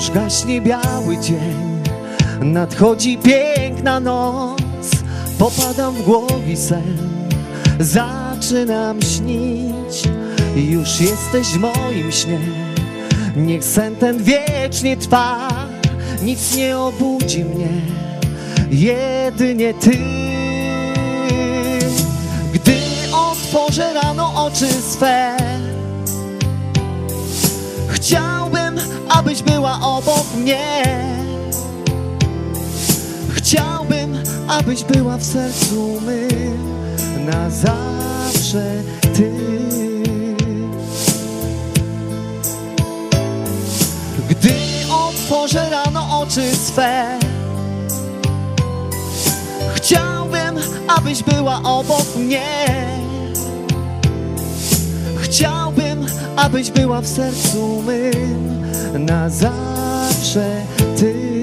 Już gaśnie biały dzień, nadchodzi piękna noc. Popadam w głowie sen, zaczynam śnić. Już jesteś moim śnie, niech sen ten wiecznie trwa. Nic nie obudzi mnie, jedynie ty. Gdy otworzę rano oczy swe, chciałbym, abyś była obok mnie. Chciałbym, abyś była w sercu mym na zawsze ty. Gdy otworzę rano oczy swe, chciałbym, abyś była obok mnie. Chciałbym, abyś była w sercu mym na zawsze ty.